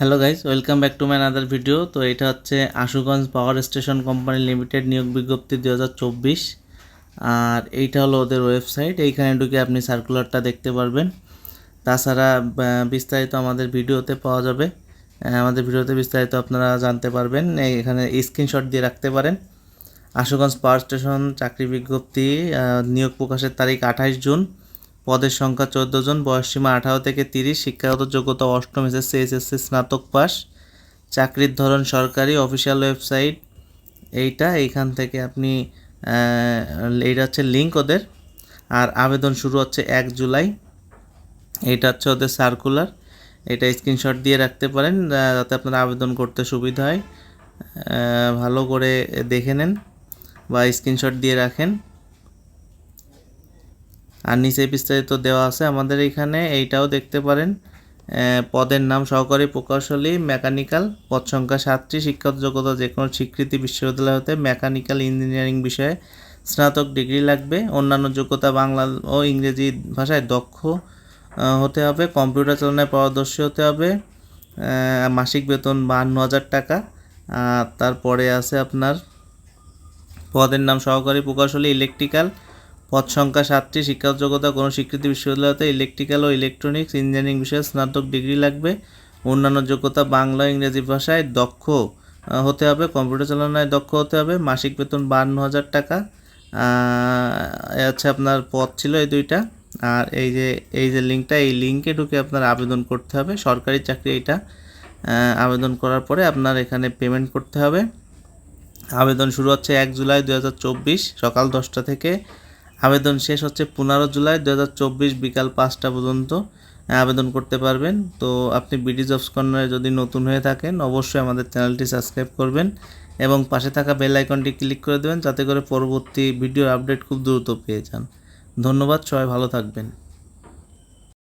Hello guys welcome back to my other video তো এটা হচ্ছে Ashuganj power station company limited নিয়োগ বিজ্ঞপ্তি দু হাজার চব্বিশ। আর এইটা হলো ওদের ওয়েবসাইট এইখানে ঢুকে আপনি সার্কুলারটা দেখতে পারবেন। তাছাড়া বিস্তারিত আমাদের ভিডিওতে পাওয়া যাবে। আমাদের ভিডিওতে বিস্তারিত আপনারা জানতে পারবেন। এখানে স্ক্রিনশট দিয়ে রাখতে পারেন। আশুগঞ্জ পাওয়ার স্টেশন চাকরি বিজ্ঞপ্তি নিয়োগ প্রকাশের তারিখ আঠাশ জুন। পদের সংখ্যা চোদ্দ জন, বয়সসীমা আঠারো থেকে তিরিশ, শিক্ষাগত যোগ্যতা অষ্টম এসএসসি এসএসসি স্নাতক পাস চাকরির ধরন সরকারি, অফিসিয়াল ওয়েবসাইট, এইটা এইখান থেকে আপনি এইটা হচ্ছে লিঙ্ক ওদের, আর আবেদন শুরু হচ্ছে এক জুলাই এটা হচ্ছে ওদের সার্কুলার এটা স্ক্রিনশট দিয়ে রাখতে পারেন যাতে আপনার আবেদন করতে সুবিধা হয় ভালো করে দেখে নেন বা স্ক্রিনশট দিয়ে রাখেন। আর নিচে বিস্তারিত দেওয়া আছে, আমাদের এখানে এইটাও দেখতে পারেন। পদের নাম সহকারী প্রকৌশলী মেকানিক্যাল, পদ সংখ্যা সাতটি, শিক্ষাগত যোগ্যতা যে কোনো স্বীকৃতি বিশ্ববিদ্যালয় হতে মেকানিক্যাল ইঞ্জিনিয়ারিং বিষয়ে স্নাতক ডিগ্রি লাগবে। অন্যান্য যোগ্যতা বাংলা ও ইংরেজি ভাষায় দক্ষ হতে হবে। কম্পিউটার চালনায় পারদর্শী হতে হবে। মাসিক বেতন বাহান্ন হাজার টাকা। তারপরে আছে আপনার, পদের নাম সহকারী প্রকৌশলী ইলেকট্রিক্যাল পদ সংখ্যা সাতটি শিক্ষাগত যোগ্যতা কোনো স্বীকৃতি বিশ্ববিদ্যালয়তে ইলেকট্রিক্যাল ও ইলেকট্রনিক্স, ইঞ্জিনিয়ারিং বিষয়ে স্নাতক ডিগ্রি লাগবে। অন্যান্য যোগ্যতা বাংলা, ইংরেজি ভাষায় দক্ষ হতে হবে, কম্পিউটার চালনায় দক্ষ হতে হবে। মাসিক বেতন বান্ন হাজার টাকা। হচ্ছে আপনার পদ ছিল এই দুইটা। আর এই যে এই যে লিঙ্কটা, এই লিঙ্কে ঢুকে আপনার আবেদন করতে হবে, সরকারি চাকরি এটা। আবেদন করার পরে আপনার এখানে পেমেন্ট করতে হবে। আবেদন শুরু হচ্ছে এক জুলাই দু হাজার চব্বিশ, সকাল দশটা থেকে আবেদন শেষ হচ্ছে পনেরো জুলাই দু হাজার চব্বিশ বিকাল পাঁচটা পর্যন্ত। আবেদন করতে পারবেন। তো আপনি বিডি জবস কর্নারে যদি নতুন হয়ে থাকেন, অবশ্যই আমাদের চ্যানেলটি সাবস্ক্রাইব করবেন এবং পাশে থাকা বেল আইকনটি ক্লিক করে দেবেন, যাতে করে পরবর্তী ভিডিওর আপডেট খুব দ্রুত পেয়ে যান। ধন্যবাদ, সবাই ভালো থাকবেন।